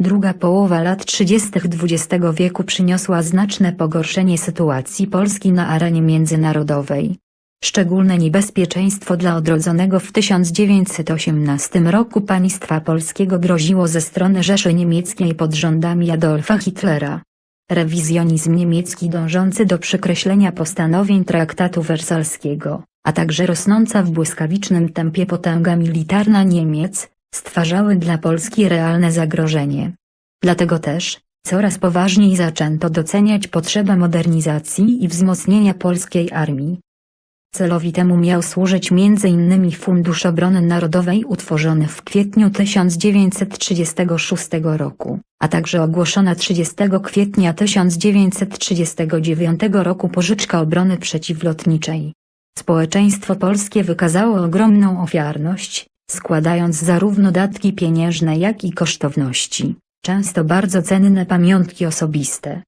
Druga połowa lat 30. XX wieku przyniosła znaczne pogorszenie sytuacji Polski na arenie międzynarodowej. Szczególne niebezpieczeństwo dla odrodzonego w 1918 roku państwa polskiego groziło ze strony Rzeszy Niemieckiej pod rządami Adolfa Hitlera. Rewizjonizm niemiecki dążący do przekreślenia postanowień traktatu wersalskiego, a także rosnąca w błyskawicznym tempie potęga militarna Niemiec, stwarzały dla Polski realne zagrożenie. Dlatego też, coraz poważniej zaczęto doceniać potrzebę modernizacji i wzmocnienia polskiej armii. Celowi temu miał służyć m.in. Fundusz Obrony Narodowej utworzony w kwietniu 1936 roku, a także ogłoszona 30 kwietnia 1939 roku pożyczka obrony przeciwlotniczej. Społeczeństwo polskie wykazało ogromną ofiarność, składając zarówno datki pieniężne jak i kosztowności, często bardzo cenne pamiątki osobiste.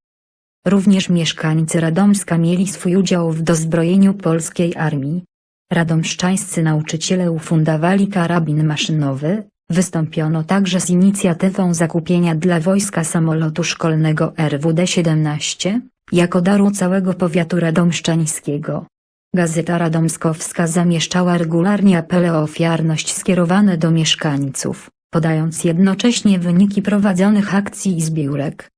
Również mieszkańcy Radomska mieli swój udział w dozbrojeniu polskiej armii. Radomszczańscy nauczyciele ufundowali karabin maszynowy, wystąpiono także z inicjatywą zakupienia dla wojska samolotu szkolnego RWD-17, jako daru całego powiatu radomszczańskiego. Gazeta Radomskowska zamieszczała regularnie apele o ofiarność skierowane do mieszkańców, podając jednocześnie wyniki prowadzonych akcji i zbiórek.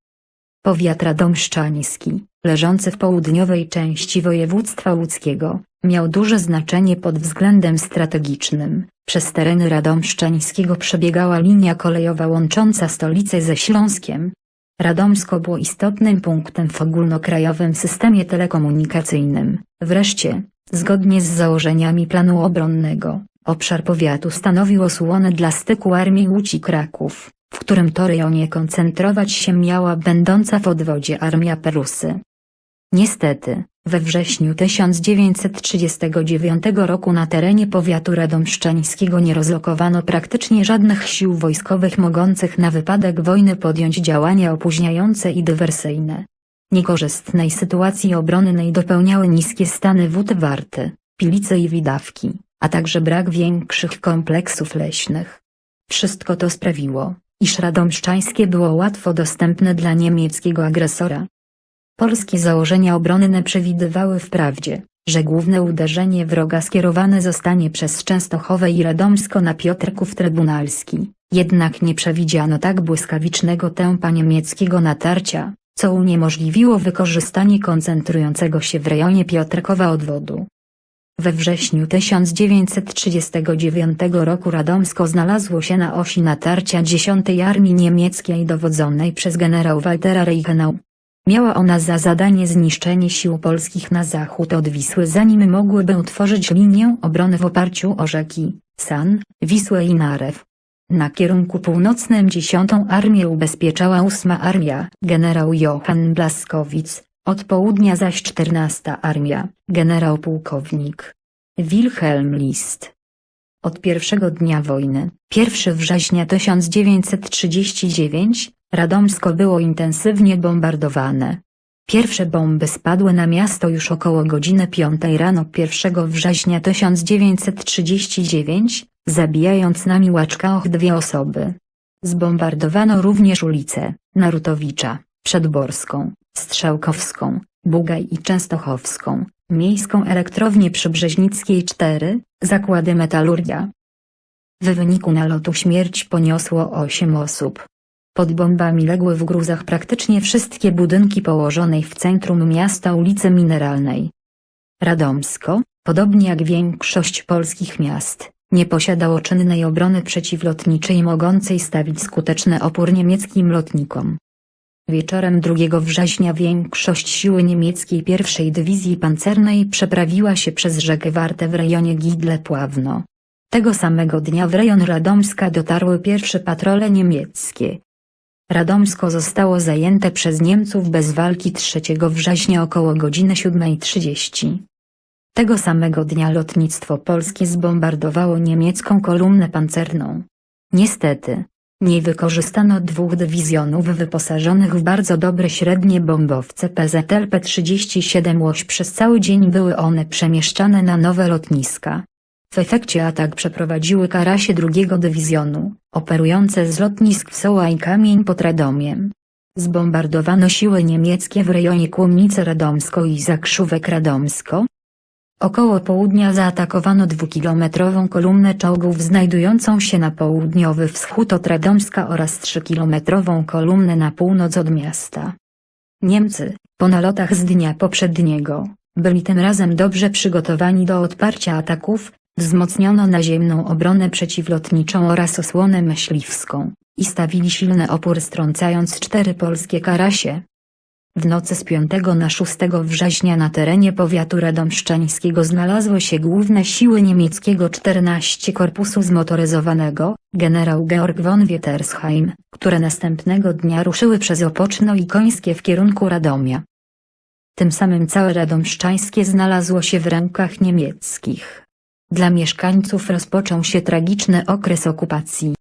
Powiat radomszczański, leżący w południowej części województwa łódzkiego, miał duże znaczenie pod względem strategicznym. Przez tereny radomszczańskiego przebiegała linia kolejowa łącząca stolicę ze Śląskiem. Radomsko było istotnym punktem w ogólnokrajowym systemie telekomunikacyjnym. Wreszcie, zgodnie z założeniami planu obronnego, obszar powiatu stanowił osłonę dla styku Armii Łódź Kraków, w którym to rejonie koncentrować się miała będąca w odwodzie Armia Perusy. Niestety, we wrześniu 1939 roku na terenie powiatu radomszczańskiego nie rozlokowano praktycznie żadnych sił wojskowych mogących na wypadek wojny podjąć działania opóźniające i dywersyjne. Niekorzystnej sytuacji obronnej dopełniały niskie stany wód warty, pilice i widawki, a także brak większych kompleksów leśnych. Wszystko to sprawiło, iż Radomszczańskie było łatwo dostępne dla niemieckiego agresora. Polskie założenia obronne przewidywały wprawdzie, że główne uderzenie wroga skierowane zostanie przez Częstochowę i Radomsko na Piotrków Trybunalski, jednak nie przewidziano tak błyskawicznego tempa niemieckiego natarcia, co uniemożliwiło wykorzystanie koncentrującego się w rejonie Piotrkowa odwodu. We wrześniu 1939 roku Radomsko znalazło się na osi natarcia 10 Armii Niemieckiej dowodzonej przez generał Waltera Reichenau. Miała ona za zadanie zniszczenie sił polskich na zachód od Wisły zanim mogłyby utworzyć linię obrony w oparciu o rzeki San, Wisłę i Narew. Na kierunku północnym 10 Armię ubezpieczała 8 Armia, generał Johann Blaskowicz, od południa zaś 14 Armia, generał pułkownik Wilhelm List. Od pierwszego dnia wojny, 1 września 1939, Radomsko było intensywnie bombardowane. Pierwsze bomby spadły na miasto już około godziny 5 rano 1 września 1939, zabijając na Miłaczkach dwie osoby. Zbombardowano również ulice Narutowicza, Przedborską, Strzałkowską, Bugaj i Częstochowską, Miejską Elektrownię Przybrzeźnickiej 4, Zakłady Metalurgia. W wyniku nalotu śmierć poniosło 8 osób. Pod bombami legły w gruzach praktycznie wszystkie budynki położonej w centrum miasta ulicy Mineralnej. Radomsko, podobnie jak większość polskich miast, nie posiadało czynnej obrony przeciwlotniczej mogącej stawić skuteczny opór niemieckim lotnikom. Wieczorem 2 września większość siły niemieckiej pierwszej dywizji pancernej przeprawiła się przez rzekę Wartę w rejonie Gidle-Pławno. Tego samego dnia w rejon Radomska dotarły pierwsze patrole niemieckie. Radomsko zostało zajęte przez Niemców bez walki 3 września około godziny 7.30. Tego samego dnia lotnictwo polskie zbombardowało niemiecką kolumnę pancerną. Niestety, nie wykorzystano dwóch dywizjonów wyposażonych w bardzo dobre średnie bombowce PZLP-37 Łoś przez cały dzień były one przemieszczane na nowe lotniska. W efekcie atak przeprowadziły karasie drugiego dywizjonu, operujące z lotnisk Soła i Kamień pod Radomiem. Zbombardowano siły niemieckie w rejonie Kłomnice Radomsko i Zakrzówek Radomsko. Około południa zaatakowano dwukilometrową kolumnę czołgów znajdującą się na południowy wschód od Radomska oraz trzykilometrową kolumnę na północ od miasta. Niemcy, po nalotach z dnia poprzedniego, byli tym razem dobrze przygotowani do odparcia ataków, wzmocniono naziemną obronę przeciwlotniczą oraz osłonę myśliwską, i stawili silny opór strącając cztery polskie karasie. W nocy z 5 na 6 września na terenie powiatu radomszczańskiego znalazły się główne siły niemieckiego 14 Korpusu Zmotoryzowanego, generał Georg von Wietersheim, które następnego dnia ruszyły przez Opoczno i Końskie w kierunku Radomia. Tym samym całe Radomszczańskie znalazło się w rękach niemieckich. Dla mieszkańców rozpoczął się tragiczny okres okupacji.